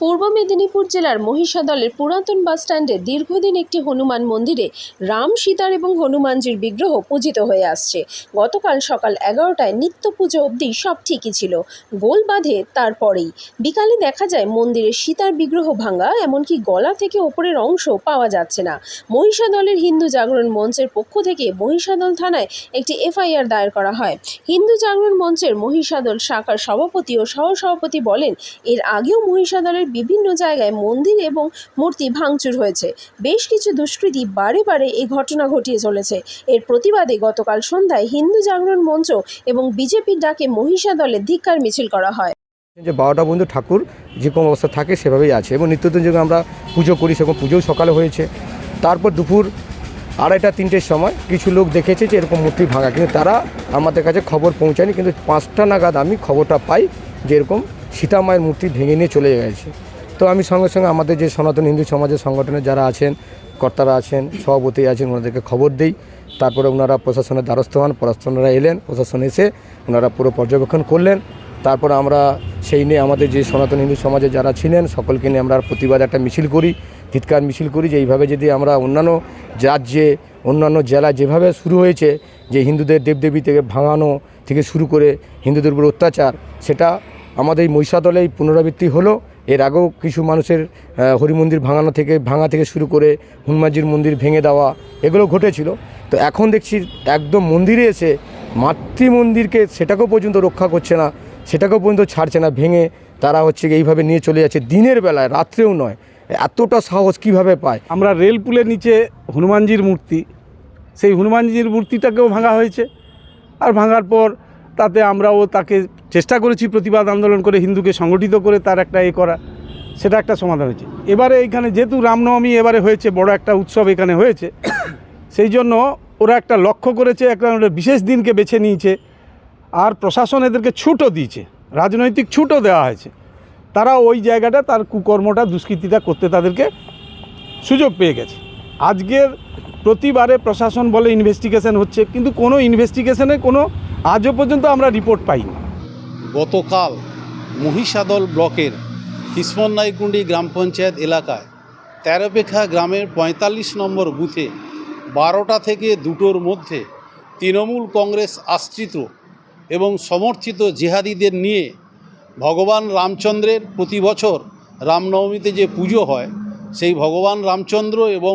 পূর্ব মেদিনীপুর জেলার মহিষাদলের পুরাতন বাসস্ট্যান্ডে দীর্ঘদিন একটি হনুমান মন্দিরে রাম, সীতার এবং হনুমানজির বিগ্রহ পূজিত হয়ে আসছে। গতকাল সকাল এগারোটায় নিত্য পুজো অবধি সব ঠিকই ছিল। গোল বাঁধে তারপরেই। বিকালে দেখা যায় মন্দিরে সীতার বিগ্রহ ভাঙা, এমনকি গলা থেকে ওপরের অংশ পাওয়া যাচ্ছে না। মহিষাদলের হিন্দু জাগরণ মঞ্চের পক্ষ থেকে মহিষাদল থানায় একটি এফআইআর দায়ের করা হয়। হিন্দু জাগরণ মঞ্চের মহিষাদল শাখার সভাপতি ও সহসভাপতি বলেন, এর আগেও মহিষাদলের বিভিন্ন জায়গায় মন্দির এবং মূর্তি ভাঙচুর হয়েছে। বেশ কিছু দুষ্কৃতী বারে বারে এই ঘটনা ঘটিয়ে চলেছে। এর প্রতিবাদে গতকাল সন্ধ্যায় হিন্দু জাগরণ মঞ্চ এবং বিজেপির ডাকে মহিষাদলে ধিক্কার মিছিল করা হয়। যে বারোটা বন্ধু ঠাকুর যে কোনো অবস্থা থাকে সেভাবেই আছে এবং নিত্যদিন যখন আমরা পুজো করি সেরকম পুজোও সকালে হয়েছে। তারপর দুপুর আড়াইটা, তিনটের সময় কিছু লোক দেখেছে যে এরকম মূর্তি ভাঙা। কিন্তু তারা আমাদের কাছে খবর পৌঁছায়নি। কিন্তু পাঁচটা নাগাদ আমি খবরটা পাই যে এরকম সীতা মায়ের মূর্তি ভেঙে নিয়ে চলে গেছে। তো আমি সঙ্গে সঙ্গে আমাদের যে সনাতন হিন্দু সমাজের সংগঠনের যারা আছেন, কর্তারা আছেন, সভাপতি আছেন, ওনাদেরকে খবর দিই। তারপরে ওনারা প্রশাসনের দ্বারস্থ হন প্রশাসনেরা এলেন, প্রশাসন এসে ওনারা পুরো পর্যবেক্ষণ করলেন। তারপর আমরা সেই নিয়ে আমাদের যে সনাতন হিন্দু সমাজে যারা ছিলেন, সকলকে নিয়ে আমরা প্রতিবাদ, একটা মিছিল করি চিৎকার মিছিল করি যে এইভাবে যদি আমরা অন্যান্য রাজ্যে, অন্যান্য জেলা যেভাবে শুরু হয়েছে যে হিন্দুদের দেবদেবী থেকে ভাঙানো থেকে শুরু করে হিন্দুদের উপর অত্যাচার, সেটা আমাদের এই মহিষাদলেই পুনরাবৃত্তি হলো। এর আগেও কিছু মানুষের হরিমন্দির ভাঙানো থেকে, ভাঙা থেকে শুরু করে হনুমানজির মন্দির ভেঙে দেওয়া, এগুলো ঘটেছিল। তো এখন দেখছি একদম মন্দিরে এসে মাতৃ মন্দিরকে সেটাকেও পর্যন্ত রক্ষা করছে না, সেটাকেও পর্যন্ত ছাড়ছে না, ভেঙে তারা হচ্ছে এইভাবে নিয়ে চলে যাচ্ছে। দিনের বেলায়, রাত্রেও নয়, এতটা সাহস কীভাবে পায়? আমরা রেল পুলের নিচে হনুমানজির মূর্তি, সেই হনুমানজির মূর্তিটাকেও ভাঙা হয়েছে। আর ভাঙার পর তাতে আমরাও তাকে চেষ্টা করেছি প্রতিবাদ আন্দোলন করে হিন্দুকে সংগঠিত করে তার একটা এ করা, সেটা একটা সমাধান হয়েছে। এবারে এইখানে যেহেতু রামনবমী এবারে হয়েছে, বড় একটা উৎসব এখানে হয়েছে, সেই জন্য ওরা একটা লক্ষ্য করেছে, একটা বিশেষ দিনকে বেছে নিয়েছে, আর প্রশাসন এদেরকে ছুটও দিয়েছে, রাজনৈতিক ছুটও দেওয়া হয়েছে। তারা ওই জায়গাটা তার কুকর্মটা, দুষ্কৃতিটা করতে তাদেরকে সুযোগ পেয়ে গেছে। আজকের প্রতিবারে প্রশাসন বলে ইনভেস্টিগেশন হচ্ছে, কিন্তু কোনো ইনভেস্টিগেশনে কোনো, আজও পর্যন্ত আমরা রিপোর্ট পাইনি। গতকাল মহিষাদল ব্লকের কিসমন্নাইকুণ্ডি গ্রাম পঞ্চায়েত এলাকায় তেরোপেখা গ্রামের পঁয়তাল্লিশ নম্বর বুথে বারোটা থেকে দুটোর মধ্যে তৃণমূল কংগ্রেস আশ্রিত এবং সমর্থিত জেহাদিদের নিয়ে ভগবান রামচন্দ্রের প্রতি বছর রামনবমীতে যে পুজো হয়, সেই ভগবান রামচন্দ্র এবং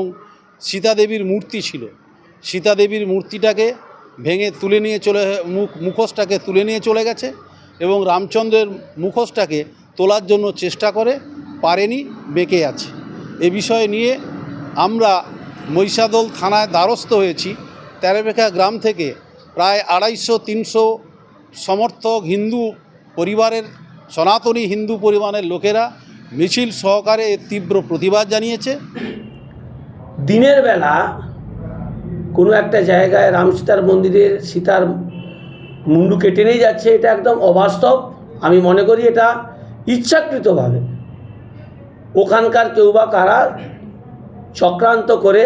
সীতাদেবীর মূর্তি ছিল। সীতাদেবীর মূর্তিটাকে ভেঙে তুলে নিয়ে চলে, মুখ, মুখোশটাকে তুলে নিয়ে চলে গেছে। এবং রামচন্দ্রের মুখোশটাকে তোলার জন্য চেষ্টা করে, পারেনি, বেঁকে আছে। এ বিষয় নিয়ে আমরা মহিষাদল থানায় দ্বারস্থ হয়েছি। তেরোপেখা গ্রাম থেকে প্রায় আড়াইশো, তিনশো সমর্থক হিন্দু পরিবারের, সনাতনী হিন্দু পরিবারের লোকেরা মিছিল সহকারে এর তীব্র প্রতিবাদ জানিয়েছে। দিনের বেলা কোনো একটা জায়গায় রাম সীতার মন্দিরের সীতার মুন্ডু কেটে নিয়ে যাচ্ছে, এটা একদম অবাস্তব। আমি মনে করি এটা ইচ্ছাকৃতভাবে। ওখানকার কেউ বা কারা চক্রান্ত করে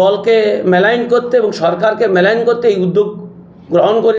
দলকে মেলাইন করতে এবং সরকারকে মেলাইন করতে এই উদ্যোগ গ্রহণ করে